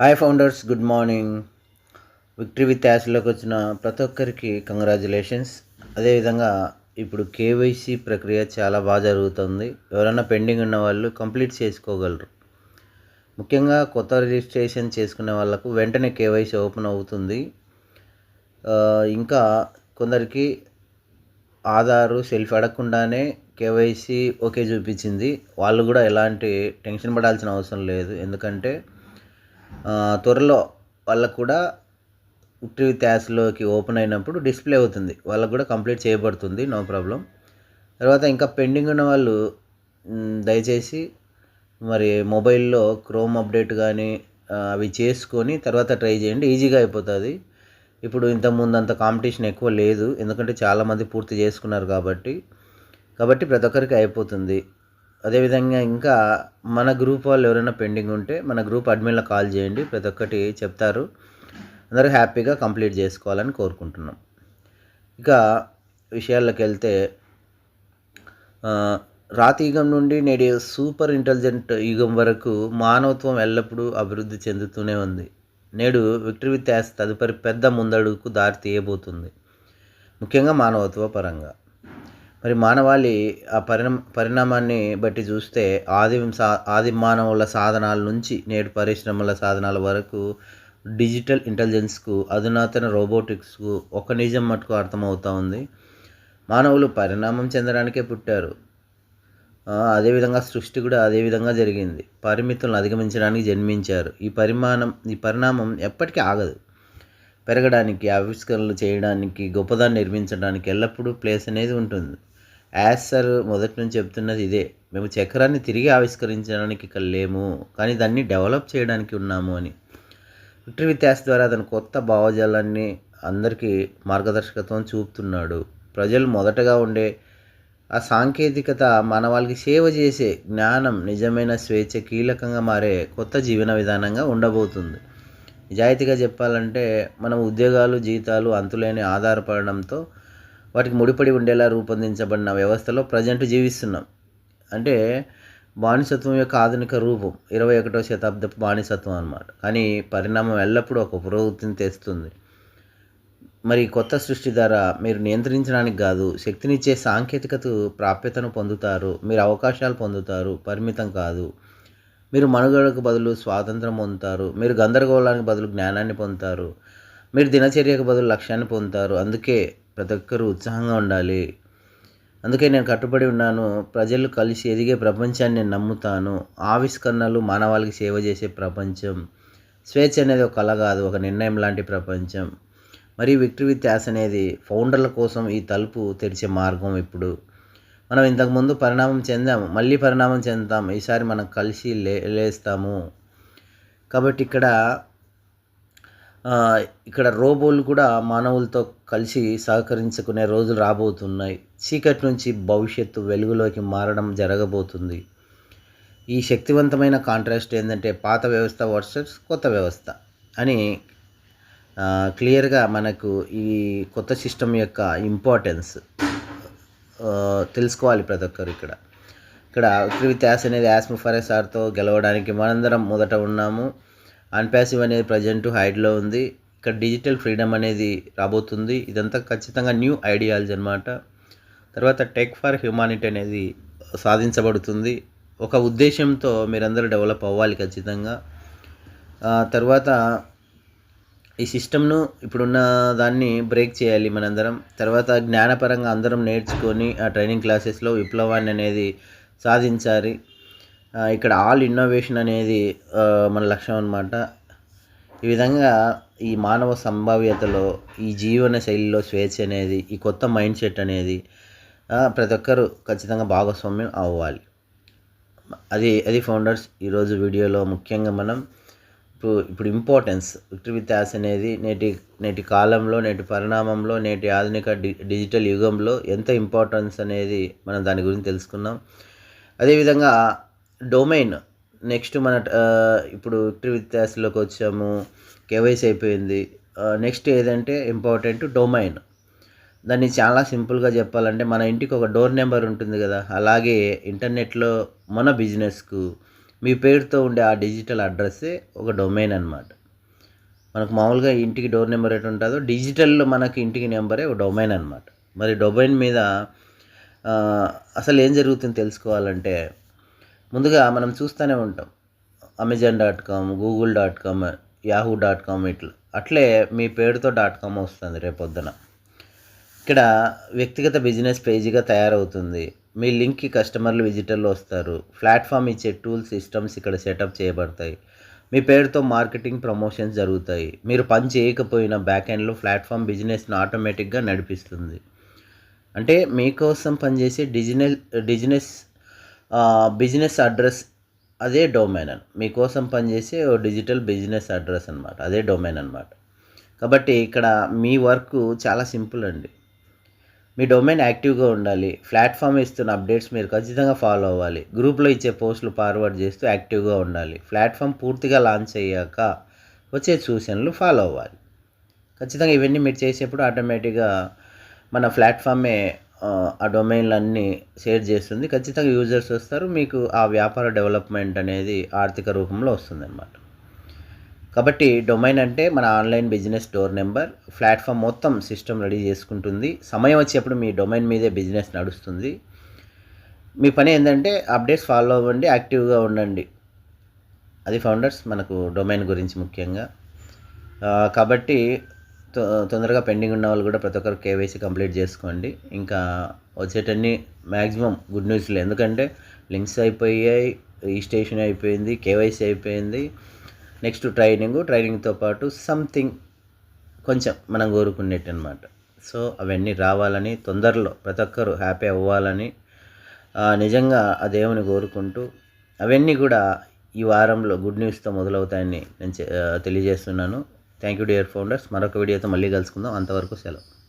Hi founders good morning victory with యాస్లోకి వచ్చిన ప్రతి ఒక్కరికి కంగ్రాచులేషన్స్ అదేవిధంగా ఇప్పుడు కేవైసీ ప్రక్రియ చాలా బాగా జరుగుతుంది. ఎవరైనా పెండింగ్ ఉన్న వాళ్ళు కంప్లీట్ చేసుకోగలరు. ముఖ్యంగా కొత్త రిజిస్ట్రేషన్ చేసుకునే వాళ్ళకు వెంటనే కేవైసీ ఓపెన్ అవుతుంది. ఇంకా కొందరికి ఆధారు సెల్ఫ్ అడగకుండానే కేవైసీ ఓకే చూపించింది. వాళ్ళు కూడా ఎలాంటి టెన్షన్ పడాల్సిన అవసరం లేదు. ఎందుకంటే త్వరలో వాళ్ళకు కూడా విక్టరీ ట్యాస్లోకి ఓపెన్ అయినప్పుడు డిస్ప్లే అవుతుంది. వాళ్ళకు కూడా కంప్లీట్ చేయబడుతుంది నో ప్రాబ్లం. తర్వాత ఇంకా పెండింగ్ ఉన్న వాళ్ళు దయచేసి మరి మొబైల్లో క్రోమ్ అప్డేట్ కానీ అవి చేసుకొని తర్వాత ట్రై చేయండి. ఈజీగా అయిపోతుంది. ఇప్పుడు ఇంతకుముందు అంత కాంపిటీషన్ ఎక్కువ లేదు. ఎందుకంటే చాలామంది పూర్తి చేసుకున్నారు కాబట్టి. కాబట్టి ప్రతి ఒక్కరికి అయిపోతుంది. అదేవిధంగా ఇంకా మన గ్రూప్ వాళ్ళు ఎవరైనా పెండింగ్ ఉంటే మన గ్రూప్ అడ్మిన్లో కాల్ చేయండి. ప్రతి ఒక్కటి చెప్తారు. అందరూ హ్యాపీగా కంప్లీట్ చేసుకోవాలని కోరుకుంటున్నాం. ఇక విషయాల్లోకి వెళ్తే రాతి యుగం నుండి నేడు సూపర్ ఇంటెలిజెంట్ యుగం వరకు మానవత్వం ఎల్లప్పుడూ అభివృద్ధి చెందుతూనే ఉంది. నేడు విక్టరీ విత్ యాస్ తదుపరి పెద్ద ముందడుగుకు దారి తీయబోతుంది. ముఖ్యంగా మానవత్వ పరంగా. మరి మానవాళి ఆ పరిణామ పరిణామాన్ని బట్టి చూస్తే ఆది సా ఆది మానవుల సాధనాల నుంచి నేడు పరిశ్రమల సాధనాల వరకు డిజిటల్ ఇంటెలిజెన్స్కు అధునాతన రోబోటిక్స్కు ఒక నిజం మటుకు అర్థమవుతూ ఉంది. మానవులు పరిణామం చెందడానికే పుట్టారు. అదేవిధంగా సృష్టి కూడా అదే విధంగా జరిగింది. పరిమితులను అధిగమించడానికి జన్మించారు. ఈ పరిమాణం ఈ పరిణామం ఎప్పటికీ ఆగదు. పెరగడానికి ఆవిష్కరణలు చేయడానికి గొప్పదాన్ని నిర్మించడానికి ఎల్లప్పుడూ ప్లేస్ అనేది ఉంటుంది. యాజ్ సార్ మొదటి నుంచి చెప్తున్నది ఇదే. మేము చక్రాన్ని తిరిగి ఆవిష్కరించడానికి ఇక్కడ లేము కానీ దాన్ని డెవలప్ చేయడానికి ఉన్నాము అని. విక్టరీ విత్యాస్ ద్వారా అతను కొత్త భావజాలాన్ని అందరికీ మార్గదర్శకత్వం చూపుతున్నాడు. ప్రజలు మొదటగా ఉండే ఆ సాంకేతికత మానవాళికి సేవ చేసే జ్ఞానం నిజమైన స్వేచ్ఛ కీలకంగా మారే కొత్త జీవన విధానంగా ఉండబోతుంది. నిజాయితీగా చెప్పాలంటే మనం ఉద్యోగాలు జీతాలు అంతులేని ఆధారపడడంతో వాటికి ముడిపడి ఉండేలా రూపొందించబడిన వ్యవస్థలో ప్రజెంట్ జీవిస్తున్నాం. అంటే బానిసత్వం యొక్క ఆధునిక రూపం ఇరవై ఒకటో శతాబ్దపు బానిసత్వం అనమాట కానీ పరిణామం ఎల్లప్పుడూ ఒక పురోగతిని తెస్తుంది. మరి కొత్త సృష్టి ద్వారా మీరు నియంత్రించడానికి కాదు శక్తినిచ్చే సాంకేతికత ప్రాప్యతను పొందుతారు మీరు అవకాశాలు పొందుతారు పరిమితం కాదు. మీరు మనుగడకు బదులు స్వాతంత్రం పొందుతారు మీరు గందరగోళానికి బదులు జ్ఞానాన్ని పొందుతారు మీరు దినచర్యకు బదులు లక్ష్యాన్ని పొందుతారు. అందుకే ప్రతి ఒక్కరూ ఉత్సాహంగా ఉండాలి. అందుకే నేను కట్టుబడి ఉన్నాను. ప్రజలు కలిసి ఎదిగే ప్రపంచాన్ని నేను నమ్ముతాను. ఆవిష్కరణలు మానవాళికి సేవ చేసే ప్రపంచం. స్వేచ్ఛ అనేది ఒక కళ కాదు ఒక నిర్ణయం లాంటి ప్రపంచం. మరి విక్టరీ విత్ యాస్ అనేది ఫౌండర్ల కోసం ఈ తలుపు తెరిచే మార్గం ఇప్పుడు. మనం ఇంతకుముందు పరిణామం చెందాము మళ్ళీ పరిణామం చెందుతాం. ఈసారి మనం కలిసి లే లేస్తాము. కాబట్టి ఇక్కడ ఇక్కడ రోబోలు కూడా మానవులతో కలిసి సహకరించుకునే రోజులు రాబోతున్నాయి. చీకటి నుంచి భవిష్యత్తు వెలుగులోకి మారడం జరగబోతుంది. ఈ శక్తివంతమైన కాంట్రాస్ట్ ఏంటంటే పాత వ్యవస్థ వర్సెస్ కొత్త వ్యవస్థ అని క్లియర్గా మనకు ఈ కొత్త సిస్టమ్ యొక్క ఇంపార్టెన్స్ తెలుసుకోవాలి ప్రతి ఒక్కరు ఇక్కడ. ఇక్కడ విక్టరీ విత్ యాస్ అనేది యాస్ము ఫరెసార్తో గెలవడానికి మనందరం మొదట ఉన్నాము. అన్పాసివ్ అనేది ప్రజెంట్ హైడ్లో ఉంది. ఇక్కడ డిజిటల్ ఫ్రీడమ్ అనేది రాబోతుంది. ఇదంతా ఖచ్చితంగా న్యూ ఐడియాలజీ అనమాట తర్వాత టెక్ ఫర్ హ్యూమానిటీ అనేది సాధించబడుతుంది. ఒక ఉద్దేశంతో మీరందరూ డెవలప్ అవ్వాలి ఖచ్చితంగా. తర్వాత ఈ సిస్టమ్ను ఇప్పుడున్న దాన్ని బ్రేక్ చేయాలి మనందరం. తర్వాత జ్ఞానపరంగా అందరం నేర్చుకొని ఆ ట్రైనింగ్ క్లాసెస్లో విప్లవాన్ని అనేది సాధించాలి. ఇక్కడ ఆల్ ఇన్నోవేషన్ అనేది మన లక్ష్యం అనమాట ఈ విధంగా ఈ మానవ సంభావ్యతలో ఈ జీవన శైలిలో స్వేచ్ఛ అనేది ఈ కొత్త మైండ్ సెట్ అనేది ప్రతి ఒక్కరు ఖచ్చితంగా భాగస్వామ్యం అవ్వాలి. అది అది ఫౌండర్స్ ఈరోజు వీడియోలో ముఖ్యంగా మనం ఇప్పుడు ఇప్పుడు ఇంపార్టెన్స్ విక్టరీ విత్ యాస్ అనేది నేటి నేటి కాలంలో నేటి పరిణామంలో నేటి ఆధునిక డి డిజిటల్ యుగంలో ఎంత ఇంపార్టెన్స్ అనేది మనం దాని గురించి తెలుసుకున్నాం. అదేవిధంగా డొమైన్. నెక్స్ట్ మన ఇప్పుడు విక్టరీ వచ్చాము కేవైసీ అయిపోయింది. నెక్స్ట్ ఏదంటే ఇంపార్టెంట్ డొమైన్. దాన్ని చాలా సింపుల్గా చెప్పాలంటే మన ఇంటికి ఒక డోర్ నెంబర్ ఉంటుంది కదా అలాగే ఇంటర్నెట్లో మన బిజినెస్కు మీ పేరుతో ఉండే ఆ డిజిటల్ అడ్రస్సే ఒక డొమైన్ అనమాట మనకు మామూలుగా ఇంటికి డోర్ నెంబర్ ఎటు ఉంటుందో డిజిటల్లో మనకి ఇంటికి నెంబరే ఒక డొమైన్ అనమాట మరి డొమైన్ మీద అసలు ఏం జరుగుతుందో తెలుసుకోవాలంటే ముందుగా మనం చూస్తూనే ఉంటాం. Amazon dot com Google dot com Yahoo dot com ఇట్లా. అట్లే మీ పేరుతో డాట్ కామ్ వస్తుంది రేపొద్దున. ఇక్కడ వ్యక్తిగత బిజినెస్ పేజీగా తయారవుతుంది. మీ లింక్కి కస్టమర్లు విజిటర్లు వస్తారు. ప్లాట్ఫామ్ ఇచ్చే టూల్స్ సిస్టమ్స్ ఇక్కడ సెటప్ చేయబడతాయి. మీ పేరుతో మార్కెటింగ్ ప్రమోషన్స్ జరుగుతాయి. మీరు పని చేయకపోయినా బ్యాక్ ఎండ్లో ప్లాట్ఫామ్ బిజినెస్ను ఆటోమేటిక్గా నడిపిస్తుంది. అంటే మీకోసం పనిచేసే డిజినెస్ బిజినెస్ బిజినెస్ అడ్రస్ అదే డొమైన్ అని. మీకోసం పనిచేసే ఓ డిజిటల్ బిజినెస్ అడ్రస్ అనమాట అదే డొమైన్ అనమాట కాబట్టి ఇక్కడ మీ వర్క్ చాలా సింపుల్ అండి. మీ డొమైన్ యాక్టివ్గా ఉండాలి. ప్లాట్ఫామ్ ఇస్తున్న అప్డేట్స్ మీరు ఖచ్చితంగా ఫాలో అవ్వాలి. గ్రూప్లో ఇచ్చే పోస్టులు ఫార్వర్డ్ చేస్తూ యాక్టివ్గా ఉండాలి. ప్లాట్ఫామ్ పూర్తిగా లాంచ్ అయ్యాక వచ్చే సూచనలు ఫాలో అవ్వాలి. ఖచ్చితంగా ఇవన్నీ మీరు చేసేప్పుడు ఆటోమేటిక్గా మన ప్లాట్ఫామే ఆ, డొమైన్లన్నీ షేర్ చేస్తుంది. ఖచ్చితంగా యూజర్స్ వస్తారు. మీకు ఆ వ్యాపార డెవలప్మెంట్ అనేది ఆర్థిక రూపంలో వస్తుంది కాబట్టి డొమైన్ అంటే మన online business door number. Platform మొత్తం సిస్టమ్ రెడీ చేసుకుంటుంది. సమయం వచ్చేప్పుడు మీ డొమైన్ మీదే బిజినెస్ నడుస్తుంది. మీ పని ఏంటంటే అప్డేట్స్ ఫాలో అవ్వండి యాక్టివ్గా ఉండండి. అది ఫౌండర్స్ మనకు డొమైన్ గురించి ముఖ్యంగా. కాబట్టి తొందరగా పెండింగ్ ఉన్న వాళ్ళు కూడా ప్రతి ఒక్కరు కేవైసీ కంప్లీట్ చేసుకోండి. ఇంకా వచ్చేటన్ని మ్యాక్సిమం గుడ్ న్యూస్లు ఎందుకంటే లింక్స్ అయిపోయాయి రిజిస్ట్రేషన్ అయిపోయింది కేవైసీ అయిపోయింది. నెక్స్ట్ ట్రైనింగ్ ట్రైనింగ్తో పాటు సంథింగ్ కొంచెం మనం కోరుకునేట్టు అనమాట సో అవన్నీ రావాలని తొందరలో ప్రతి ఒక్కరు హ్యాపీ అవ్వాలని నిజంగా ఆ దేవుని కోరుకుంటూ అవన్నీ కూడా ఈ వారంలో గుడ్ న్యూస్తో మొదలవుతాయని నేను తెలియజేస్తున్నాను. Thank you dear founders. మరొక వీడియోతో మళ్ళీ కలుసుకుందాం. అంతవరకు సెలవు.